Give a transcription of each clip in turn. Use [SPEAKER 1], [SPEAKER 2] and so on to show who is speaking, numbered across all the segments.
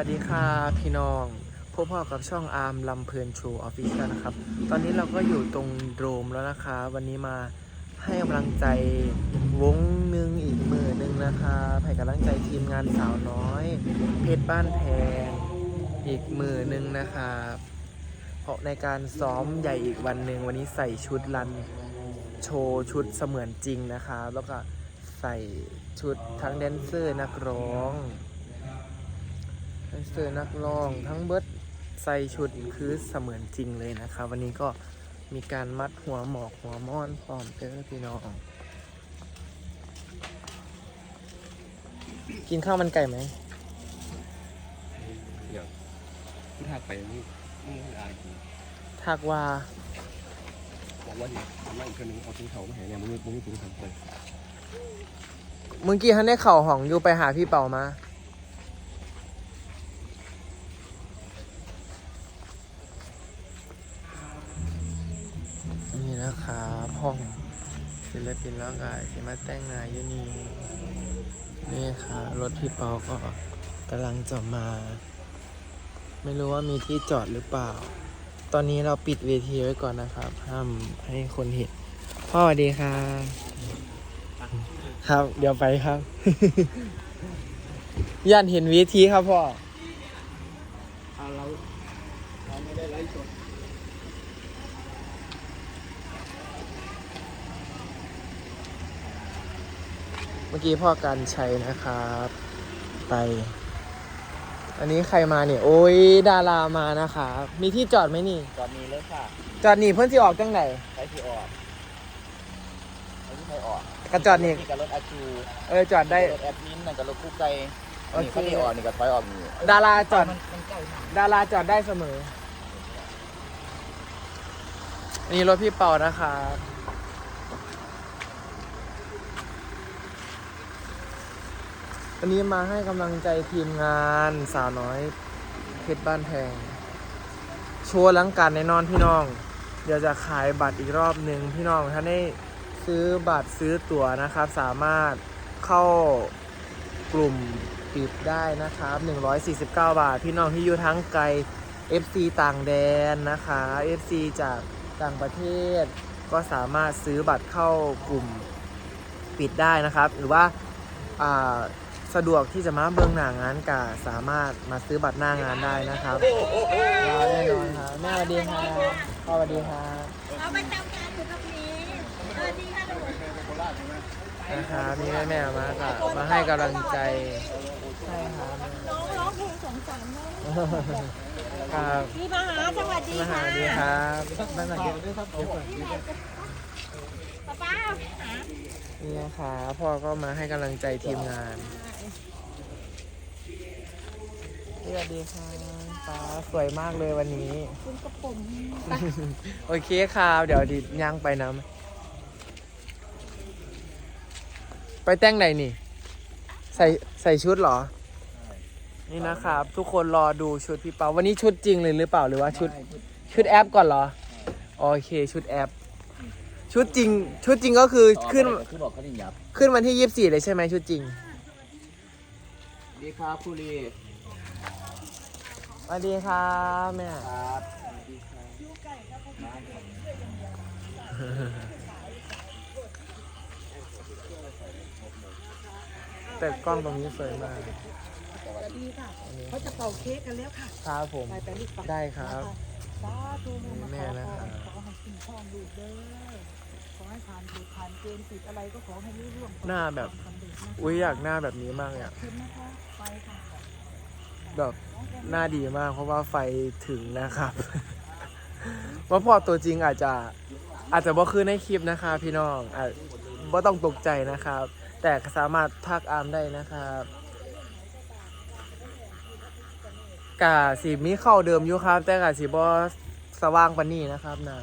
[SPEAKER 1] วัสดีค่ะพี่น้องพบพ่อกับช่องอาร์มลำเพลินโชว์ออฟฟิเชียลนะครับ ตอนนี้เราก็อยู่ตรงโดมแล้วนะคะ วันนี้มาให้กำลังใจวงหนึ่งอีกมือหนึ่งนะคะให้กำลังใจทีมงานสาวน้อย เพชรบ้านแพงอีกมือหนึ่งนะครับเพราะในการซ้อมใหญ่อีกวันหนึ่งวันนี้ใส่ชุดรันโชว์ชุดเสมือนจริงนะคะ แล้วก็ใส่ชุดทั้งแดนเซอร์นักร้อง นเซอร์นักร้องทั้งเบิร์ดใส่ชุดคือเสมือนจริงเลยนะคะ วันนี้ก็มีการมัดหัวหมอกหัวม่อนพร้อมเด้อพี่น้อง กินข้าวมันไก่ไหม
[SPEAKER 2] เดี๋ยวที่ทักไปนี่นี่อ่าน
[SPEAKER 1] ทักว่า
[SPEAKER 2] บอกว่าเดี๋ยวทำมาอีกคนนึงเอาทิ้งเขามาให้เนี่ยมึงมึงทิ้งเขาไป
[SPEAKER 1] เมื่อกี้ท่านได้เข่าห้องอยู่ไปหาพี่เป่ามา นี่นะครับห้องศิลปินร่างกายสิมาแต่งงานยูนี่นี่ค่ะ รถพี่เปาก็กำลังจะมา ไม่รู้ว่ามีที่จอดหรือเปล่า ตอนนี้เราปิดเวทีไว้ก่อนนะครับ ห้ามให้คนเห็นพ่อสวัสดีครับครับ เดี๋ยวไปครับ ย่านเห็นเวทีครับพ่อ
[SPEAKER 2] เราเราไม่ได้ไลฟ์สด
[SPEAKER 1] เมื่อกี้พ่อการชัยนะครับ ไป อันนี้ใครมาเนี่ย โอ้ยดารามานะครับ มีที่จอดไหมนี่
[SPEAKER 2] ตอนนี้เลยค่ะ
[SPEAKER 1] จอดนี่เพื่อนที่ออกจังไหน
[SPEAKER 2] ใช้ที่ออกใช้ที่ใครออก
[SPEAKER 1] กระจอดนี่
[SPEAKER 2] นี่กับรถอาจู
[SPEAKER 1] เออจอดได้
[SPEAKER 2] รถแอดมินนั่นกับรถคู่ไกล
[SPEAKER 1] โอ
[SPEAKER 2] นี่
[SPEAKER 1] เค
[SPEAKER 2] เขาที่ออกนี่กับถอยออกนี่
[SPEAKER 1] ดาราจอด
[SPEAKER 2] มันมันใกล้มาก
[SPEAKER 1] ดาราจอดได้เสมอ อันนี้รถพี่เปานะครับ วันนี้มาให้กำลังใจทีมงานสาวน้อยเพชรบ้านแพงโชว์ลังการในนอนพี่น้อง เดี๋ยวจะขายบัตรอีกรอบหนึ่งพี่น้องถ้าได้ซื้อบัตรซื้อตั๋วนะครับ สามารถเข้ากลุ่มปิดได้นะครับ 149 บาท พี่น้องที่อยู่ทั้งไกล FC ต่างแดนนะคะ FC จากต่างประเทศ ก็สามารถซื้อบัตรเข้ากลุ่มปิดได้นะครับ หรือว่าอ่า สะดวกที่จะมาเบื้องหน้างานกาสามารถมาซื้อบัตรหน้างานได้นะครับแน่นอนครับแม่สวัสดีครับพ่อสวัสดีครับ
[SPEAKER 3] เอาไปทำงานอยู่กับหมีสวัสดีค่ะทุกคนะ
[SPEAKER 1] ครับมีแม่แม่มาค่ะมาให้กำลังใจใช่ครับ
[SPEAKER 3] น้องร้องเพลงสงสารน้อง
[SPEAKER 1] ครับ
[SPEAKER 3] พี่มาหาสวัสดี
[SPEAKER 1] มหา
[SPEAKER 3] ค่ะ
[SPEAKER 1] ดีครับบ้านหลังเดียวด้วยครับ
[SPEAKER 3] ป้าป้า
[SPEAKER 1] นี่นะคะพ่อก็มาให้กำลังใจทีมงาน สวัสดีค่ะฟ้าสวยมากเลยวันนี้
[SPEAKER 3] คุณกระผม
[SPEAKER 1] โอเคครับเดี๋ยวดิย่างไปนะไปแต่งไหนนี่ ใส่ใส่ชุดเหรอ นี่นะครับ ทุกคนรอดูชุดพี่เปา วันนี้ชุดจริงเลยหรือเปล่าหรือว่าชุดชุดแอปก่อนเหรอ โอเคชุดแอป ชุดจริง ชุดจริงก็คือขึ้น
[SPEAKER 2] คือบอกเขาดิยับ
[SPEAKER 1] ขึ้นวันที่ยี่สิบสี่เลยใช่ไหมชุดจริง
[SPEAKER 2] ดีครับคุรี
[SPEAKER 1] สวัสดีครับแม่
[SPEAKER 2] ครับ
[SPEAKER 1] แต่กล้องตรงนี้สวยมาก
[SPEAKER 3] สวัสดีค่ะเขาจะเป่าเค้กกันแล้วค่ะ
[SPEAKER 1] ครับผม
[SPEAKER 3] ไปไปลูกไป
[SPEAKER 1] ได้ครับ
[SPEAKER 3] สาธุแม่มา
[SPEAKER 1] แม่
[SPEAKER 3] ขอ
[SPEAKER 1] นะ
[SPEAKER 3] พ
[SPEAKER 1] ครั
[SPEAKER 3] ร
[SPEAKER 1] บ
[SPEAKER 3] ขอให้สิ่งของลูกเด้อขอให้ผ่านจุดผ่านเกณฑ์ติดอะไรก็ขอให้รู้ร่วง
[SPEAKER 1] หน้าแบบ
[SPEAKER 3] สำเร็จนะคะ
[SPEAKER 1] อุ้ยอยากหน้าแบบนี้มากเลยอะ
[SPEAKER 3] ขอบคุณนะคะไปค่ะ
[SPEAKER 1] แบบหน้าดีมาก เพราะว่าไฟถึงนะครับ ว่าพอตัวจริงอาจจะอาจจะบ่คือในคลิปนะคะพี่น้องอาจบ่ต้องตกใจนะครับ แต่สามารถทักอาร์มได้นะครับกาสีมีเข้าเดิมอยู่ครับ แต่กาสีบอสว่างปานนี้นะครับนะ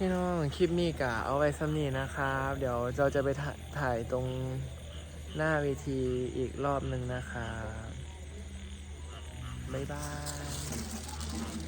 [SPEAKER 1] พี่น้อง คลิปนี้กะเอาไว้ซ้ำนี้นะครับ เดี๋ยวเราจะไปถ่ายตรงหน้าเวทีอีกรอบหนึ่งนะครับ บ๊ายบาย